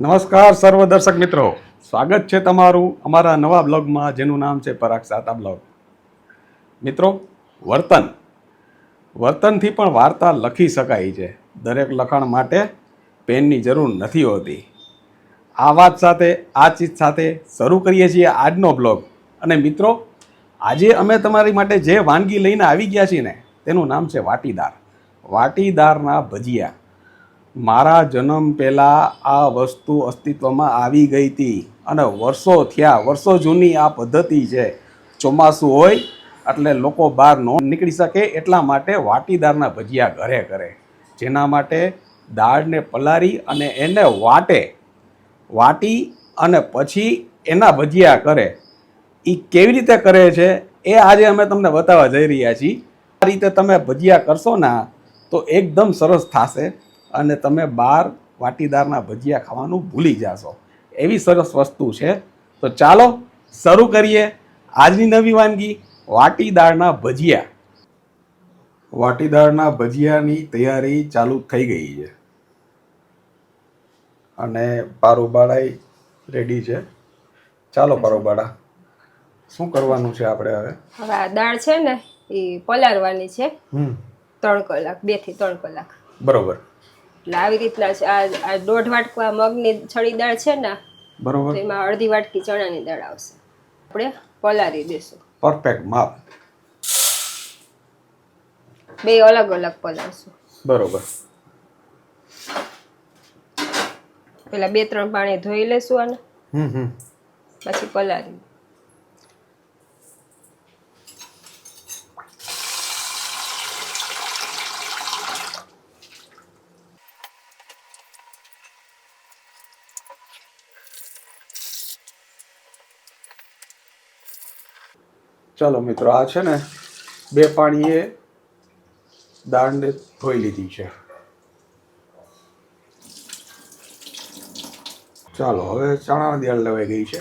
નમસ્કાર સર્વ દર્શક મિત્રો. સ્વાગત છે તમારું અમારા નવા બ્લોગમાં, જેનું નામ છે પરાગ સાતા બ્લોગ. મિત્રો, વર્તન. વર્તનથી પણ વાર્તા લખી શકાય છે. દરેક લખાણ માટે પેનની જરૂર નથી હોતી. આ વાત સાથે, આ ચીજ સાથે શરૂ કરીએ છીએ આજનો બ્લોગ. અને મિત્રો, આજે અમે તમારી માટે જે વાનગી લઈને આવી ગયા છીએ ને, તેનું નામ છે વાટીદાર. વાટીદારના ભજીયા. મારા જન્મ પહેલાં આ વસ્તુ અસ્તિત્વમાં આવી ગઈ હતી. અને વર્ષો થયા, વર્ષો જૂની આ પદ્ધતિ છે. ચોમાસું હોય એટલે લોકો બહાર ન નીકળી શકે એટલા માટે વાટીદારના ભજીયા ઘરે કરે જેના માટે દાળને પલારી અને એને વાટે. વાટી અને પછી એના ભજીયા કરે. એ કેવી રીતે કરે છે એ આજે અમે તમને બતાવવા જઈ રહ્યા છીએ. આ રીતે તમે ભજીયા કરશો ને, તો એકદમ સરસ થશે. અને તમે બહાર વાટીદારના ભજીયા ખાવાનું ભૂલી જાશો. એવી સરસ વસ્તુ છે. તો ચાલો શરૂ કરીએ આજની નવી વાનગી વાટીદારના ભજીયા. વાટીદારના ભજીયાની તૈયારી ચાલુ થઈ ગઈ છે. અને પારુબાળાઈ રેડી છે. ચાલો પારુબાળા શું કરવાનું છે આપણે હવે? હવે આ દાળ છે ને એ પલાળવાની છે. હમ. ત્રણ કલાક બેથી ત્રણ કલાક. બરોબર. એટલે આવી રીતના છે. આ આ દોઢ વાટકા મગની છળી દાળ છે ને બરોબર. એમાં અડધી વાટકી ચણાની દાળ આવશે. આપણે પલાળી દેશું પરફેક્ટ માપ. બે અલગ અલગ પલાળશું. બરોબર. પેલા બે ત્રણ પાણી ધોઈ લેશું આને. હમ હમ. પછી પલાળી ચાલો મિત્રો આ છે ને બે પાણીએ દાંડ ધોઈ લીધી છે. ચાલો હવે ચણાની દાળ લેવાઈ ગઈ છે.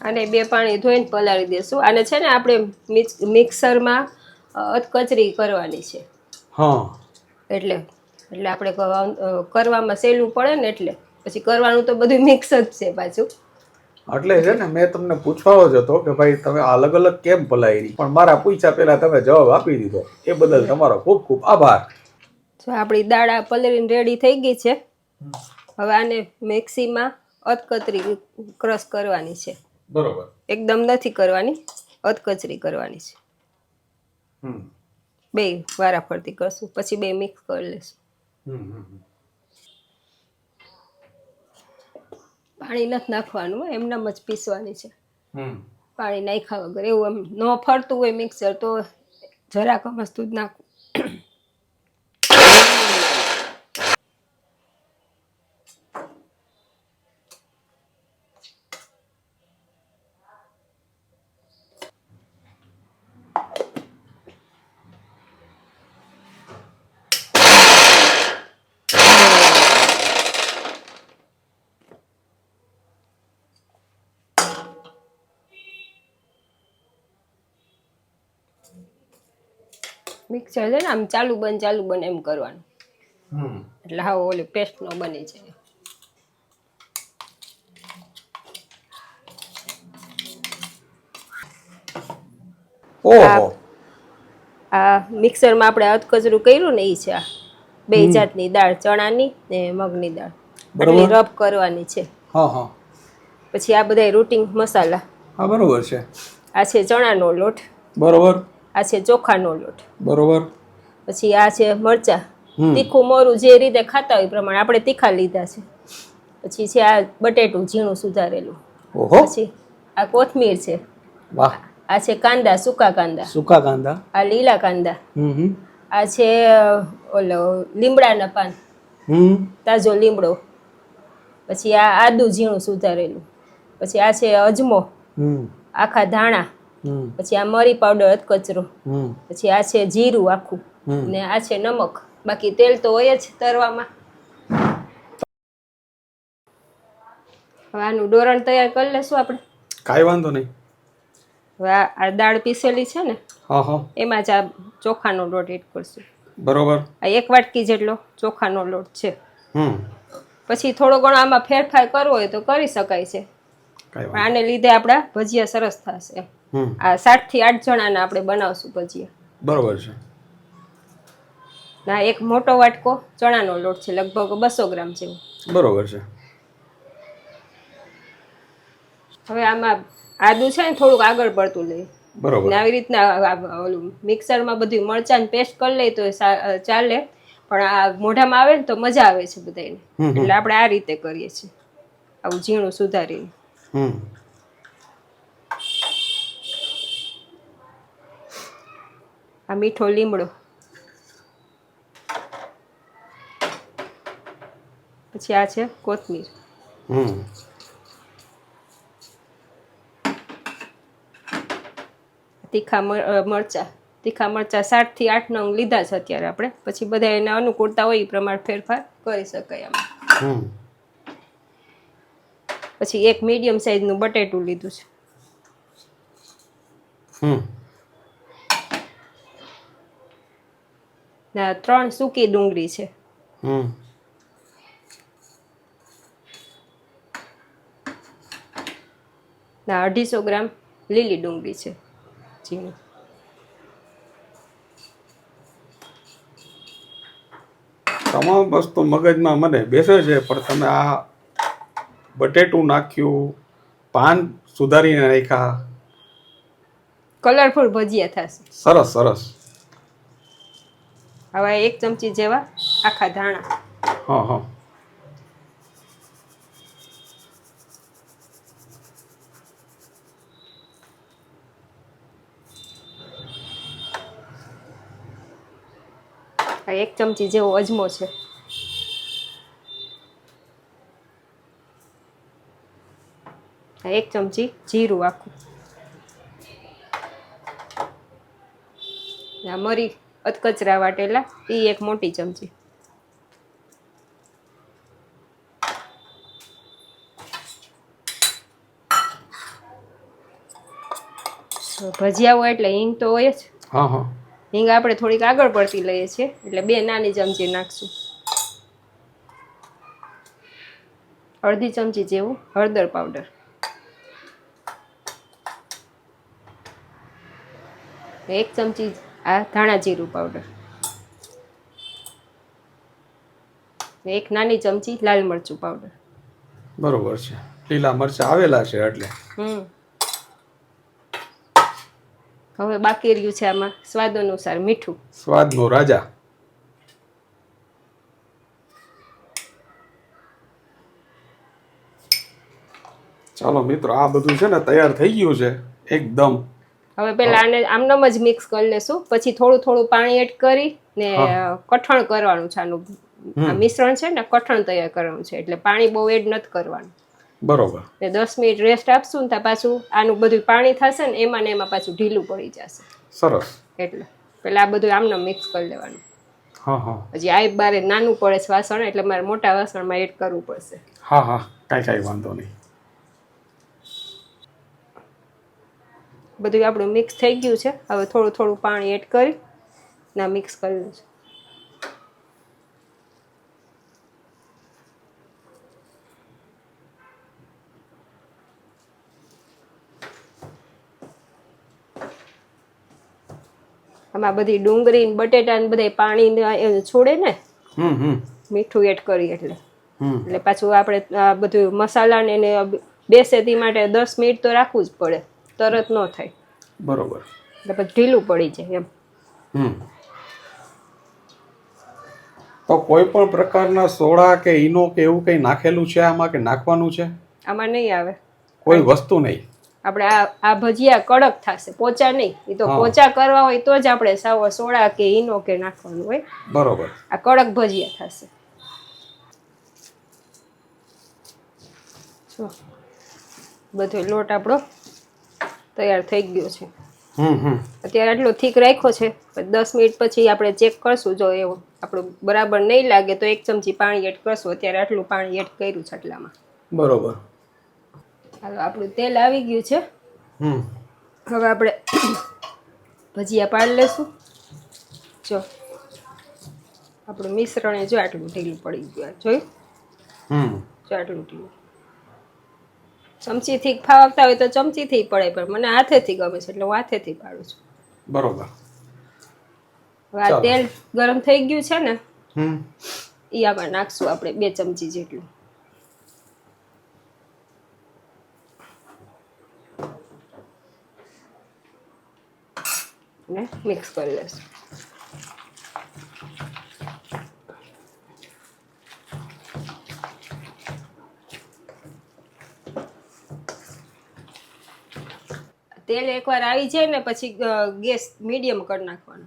અને બે પાણી ધોઈને પલાળી દેશું. અને છે ને આપણે મિક્સરમાં કચરી અધકચરી કરવાની છે. હા. એટલે એટલે આપણે કરવામાં સહેલું પડે ને એટલે. પછી કરવાનું તો બધું મિક્સ જ છે પાછું. એટલે છે ને મેં તમને પૂછવાનો જ હતો કે ભાઈ તમે અલગ અલગ કેમ પલાયરી? પણ મારા પૂછ્યા પહેલા તમે જવાબ આપી દીધો. એ બદલ તમારો ખૂબ ખૂબ આભાર. જો આપણી દાળા આ રેડી થઈ ગઈ છે. હવે આને મિક્સીમાં અધકચરી ક્રશ કરવાની છે. બરોબર. એકદમ નથી કરવાની અધકચરી કરવાની છે. હમ. બે વારા ફરતી કરશું પછી બે મિક્સ કરી લેશું હમ હમ હમ. પાણી નથી નાખવાનું એમનામ જ પીસવાની છે. પાણી નાખ્યા વગર. એવું એમ ન ફરતું હોય મિક્સર તો જરાક મસ્તું જ નાખવું. મિક્સર છે ને આમ ચાલુ બંધ ચાલુ બંધ એમ કરવાનું. એટલે હા ઓલી પેસ્ટ નો બની જાય ઓહો. આ મિક્સરમાં આપણે અધકચરું કર્યું ને એ છે આ. બે જાતની દાળ ચણાની ને મગની દાળ. એટલે રબ કરવાની છે. હા હા. પછી આ બધા રૂટિંગ મસાલા. હા બરોબર છે. આ છે ચણાનો લોટ. બરોબર. આ છે ચોખાનો લોટ. બરોબર. પછી આ છે મરચા. તીખું મોરું જે રીતે ખાતા હોય પ્રમાણે આપણે તીખા લીધા છે. પછી છે આ બટેટું ઝીણું સુધારેલું. પછી આ કોથમીર છે. વાહ. આ છે કાંદા સૂકા કાંદા. સૂકા કાંદા. આ લીલા કાંદા. આ છે ઓલો લીમડાના પાન. તાજો લીમડો. પછી આ આદુ ઝીણું સુધારેલું. પછી આ છે અજમો. આખા ધાણા. પછી આ મરી પાવડર અધકચરો પછી આ છે જીરું આખું. ને આ છે નમક. બાકી તેલ તો હોય જ તરવામાં. હવે આનું ડોરણ તૈયાર કરી લેશું આપણે. કાંઈ વાંધો નહીં. હવે આ દાળ પીસેલી છે ને હા હા. એમાં જ આ ચોખાનો લોટ એડ કરશું. બરોબર. આ એક વાટકી જેટલો ચોખાનો લોટ છે. હમ. પછી થોડો ઘણો આમાં ફેરફાર કરવો હોય તો કરી શકાય છે. આને લીધે આપણા ભજીયા સરસ થશે આ સાતથી આઠ જણાના આપણે બનાવશું ભજીયા. બરોબર છે. ના એક મોટો વાટકો ચણાનો લોટ છે લગભગ બસો ગ્રામ જેવો. બરોબર છે. હવે આમાં આદુ છે ને થોડુંક આગળ પડતું લઈએ. બરોબર. ને આવી રીતના ઓલું મિક્સરમાં બધું મરચાં પેસ્ટ કરી લઈએ તો ચાલે. પણ આ મોઢામાં આવે ને તો મજા આવે છે બધાને. એટલે આપણે આ રીતે કરીએ છીએ. આવું ઝીણું સુધારીને. આ મીઠો લીમડો. પછી આ છે કોથમીર. તીખા મરચા. તીખા મરચાં સાતથી આઠ નંગ લીધા છે અત્યારે આપણે. પછી બધા એના અનુકૂળતા હોય એ પ્રમાણે ફેરફાર કરી શકાય આમાં હમ. પછી એક મીડિયમ સાઇઝનું બટેટું લીધું છે. હમ ને આ ત્રણ સૂકી ડુંગળી છે. હમ. ને અઢીસો ગ્રામ લીલી ડુંગળી છે ઝીણી. તમામ વસ્તુ મગજમાં મને બેસે છે પણ તમે આ બટેટું નાખ્યું પાન સુધારીને નાખ્યા. કલરફુલ ભજીયા થશે. સરસ સરસ. હવે એક ચમચી જેવા આખા ધાણા. હા હા. એક ચમચી જેવો અજમો છે. એક ચમચી જીરું આખું. મરી અધકચરા વાટેલા એ એક મોટી ચમચી. ભજીયા હોય એટલે હિંગ તો હોય જ. હા હા. હિંગ આપણે થોડીક આગળ પડતી લઈએ છીએ એટલે બે નાની ચમચી નાખશું. અડધી ચમચી જેવું હળદર પાવડર. એક ચમચી આ ધાણા જીરું પાવડર એક નાની ચમચી લાલ મરચું પાવડર બરોબર છે. લીલા મરચાં આવેલા છે એટલે. હમ. હવે બાકી રહ્યું છે આમાં સ્વાદ અનુસાર મીઠું. સ્વાદનો રાજા. ચાલો મિત્રો આ બધું છે ને તૈયાર થઈ ગયું છે. એકદમ હવે પેલા આને આમનામ જ મિક્સ કરી લેશું. પછી થોડું થોડું પાણી એડ કરી ને કઠણ કરવાનું છે આનું. આ મિશ્રણ છે ને કઠણ તૈયાર કરવાનું છે. એટલે પાણી બહુ એડ નથી કરવાનું. બરોબર. ને દસ મિનિટ રેસ્ટ આપશું ને ત્યાં પાછું આનું બધું પાણી થશે ને એમાં ને એમાં પાછું ઢીલું પડી જશે. સરસ. એટલે પેલા આ બધું આમનામ મિક્સ કરી લેવાનું. હા હા. હજી આ બારે નાનું પડે છે વાસણ એટલે મારે મોટા વાસણમાં એડ કરવું પડશે. હા હા. કાંઈ કાંઈ વાંધો નહીં. બધું આપણું મિક્સ થઈ ગયું છે. હવે થોડું થોડું પાણી એડ કરી ના મિક્સ કરી છે. આમાં બધી ડુંગળી ને બટેટા ને બધા પાણી છોડે ને મીઠું એડ કરી એટલે. હમ. એટલે પાછું આપણે આ બધું મસાલા ને એને બેસે તે માટે દસ મિનિટ તો રાખવું જ પડે. તરત ન થાય. બરોબર. એટલે પછી ઢીલું પડી જાય એમ. તો કોઈ પણ પ્રકારના સોડા કે ઈનો કે એવું કંઈ નાખેલું છે આમાં કે નાખવાનું છે? આમાં નહીં આવે. કોઈ વસ્તુ નહીં. આપણે આ આ ભજીયા કડક થશે પોચા નહીં. એ તો પોચા કરવા હોય તો જ આપણે સાવ સોડા કે ઈનો કે નાખવાનું હોય. બરોબર. આ કડક ભજીયા થશે. બધો લોટ આપણો તૈયાર થઈ ગયો છે. અત્યારે આટલો થીક રાખ્યો છે દસ મિનિટ પછી આપણે ચેક કરશું જો એવું આપણું બરાબર નહીં લાગે તો એક ચમચી પાણી એડ કરશું. અત્યારે આટલું પાણી એડ કર્યું છે આટલામાં. બરોબર. હાલો આપણું તેલ આવી ગયું છે. હમ. હવે આપણે ભજીયા પાડી લેશું. જો આપણું મિશ્રણ એ જો આટલું ઢીલું પડી ગયું જોયું? હમ. જો આટલું ઢીલું. ચમચીથી ફાવતા હોય તો ચમચીથી પડે પણ મને હાથેથી ગમે છે એટલે હું હાથેથી પાડું છું. બરોબર. હવે આ તેલ ગરમ થઈ ગયું છે ને હમ. એ આમાં નાખશું આપણે બે ચમચી જેટલું. ને મિક્સ કરી લેશું. તેલ એકવાર આવી જાય ને પછી ગેસ મીડિયમ કરી નાખવાનો.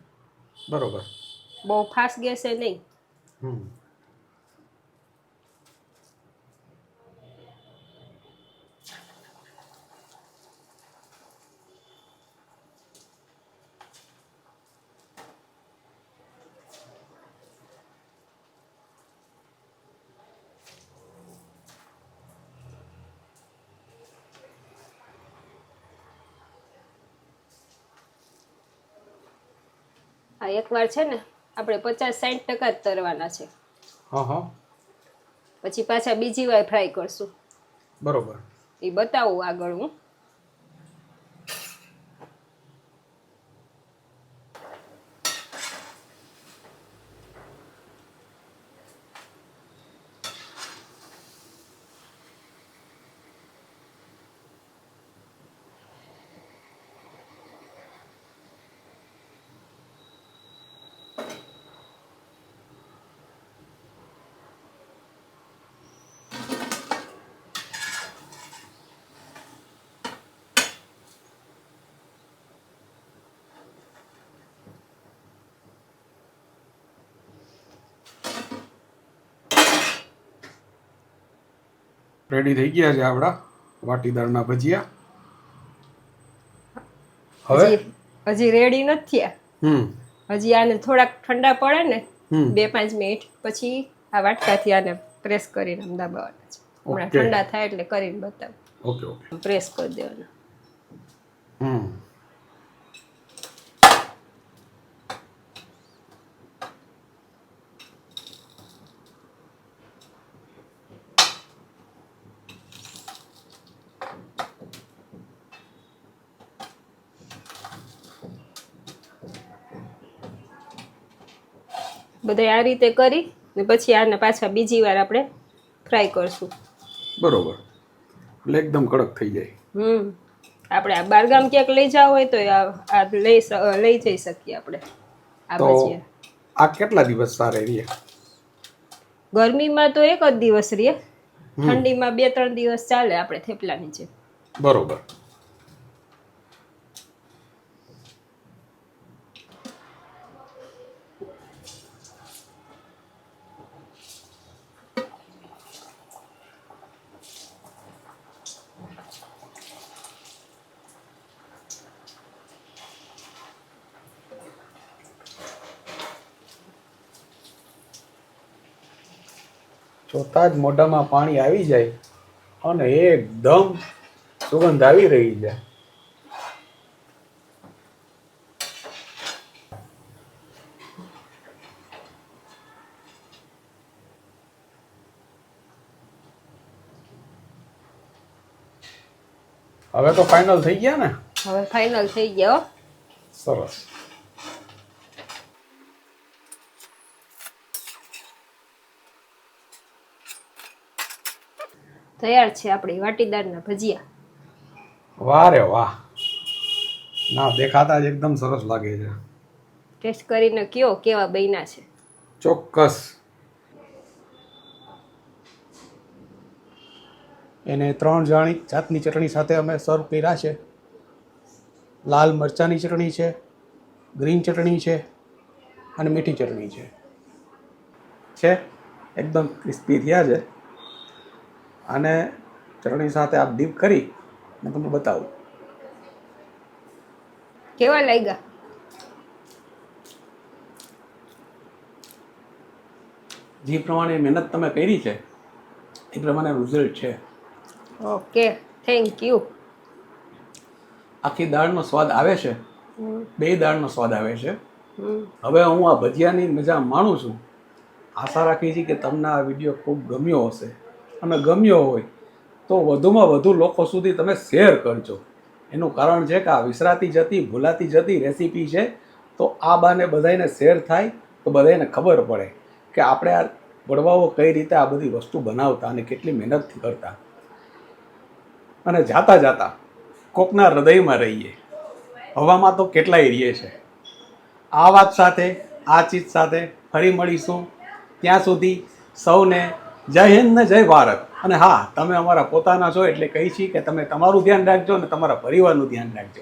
બરોબર. બહુ ફાસ્ટ ગેસ એ નહીં. હમ. આ એકવાર છે ને આપણે પચાસ સાઠ ટકા જ તરવાના છે. હા હા. પછી પાછા બીજી વાર ફ્રાય કરશું. બરોબર. એ બતાવું આગળ હું. રેડી થઈ ગયા છે આપણા વાટીદારના ભજીયા. હવે? હજી રેડી નથી હમ. હજી આને થોડાક ઠંડા પડે ને બે પાંચ મિનિટ પછી આ વાટકાથી આને પ્રેસ કરીને આમ દબાવવાના છે. હમણાં ઠંડા થાય એટલે કરીને બતાવ. ઓકે ઓકે પ્રેસ કરી દેવાના. હમ. બધા આ રીતે કરી ને પછી આને પાછા બીજી વાર આપણે ફ્રાય કરશું. બરોબર. એટલે એકદમ કડક થઈ જાય. હમ. આપણે આ બારગામ ક્યાંક લઈ જાવ હોય તો આ લઈ લઈ જઈ શકીએ આપણે. આ કેટલા દિવસ સારા રહીએ ગરમીમાં તો એક જ દિવસ રહીએ ઠંડીમાં બે ત્રણ દિવસ ચાલે આપણે થેપલાની છે બરોબર. જોતા જ મોઢામાં પાણી આવી જાય અને એકદમ સુગંધ આવી રહી છે હવે તો ફાઇનલ થઈ ગયા ને? હવે ફાઇનલ થઈ ગયા. સરસ. તૈયાર છે આપણી વાટીદારના ભજીયા. વાહ રે વાહ. ના દેખાતા જ એકદમ સરસ લાગે છે. ટેસ્ટ કરીને કયો કેવા બન્યા છે. ચોક્કસ. એને ત્રણ જાણી જાતની ચટણી સાથે અમે સર્વ કર્યા છે. લાલ મરચાંની ચટણી છે ગ્રીન ચટણી છે અને મીઠી ચટણી છે. છે? એકદમ ક્રિસ્પી થયા છે. અને ચટણી સાથે આપ ડીપ કરી અને તમને બતાવું. કેવા લાગ્યા? જે પ્રમાણે મહેનત તમે કરી છે એ પ્રમાણે રિઝલ્ટ છે. ઓકે થેન્ક યુ આખી દાળનો સ્વાદ આવે છે? બે દાળનો સ્વાદ આવે છે. હવે હું આ ભજીયાની મજા માણું છું. આશા રાખી છીએ કે તમને આ વીડિયો ખૂબ ગમ્યો હશે. અને ગમ્યો હોય, તો વધુમાં વધુ લોકો સુધી તમે શેર કરજો. એનું કારણ છે કે આ વિસરાતી જતી, ભૂલાતી જતી રેસીપી છે, તો આ બાને બધાને શેર થાય, તો બધાને ખબર પડે કે આપણે આ વડવાઓ કઈ રીતે આ બધી વસ્તુ બનાવતા અને કેટલી મહેનતથી કરતા. અને જાતા જાતા કોકના હૃદયમાં રહીએ. હવામાં તો કેટલાય રહીએ છે. આ વાત સાથે, આ ચીજ સાથે ફરી મળીશું. ત્યાં સુધી સૌને જય હિન્દ ને જય ભારત. અને હા, તમે અમારા પોતાના છો એટલે કહી છીએ કે તમે તમારું ધ્યાન રાખજો અને તમારા પરિવારનું ધ્યાન રાખજો.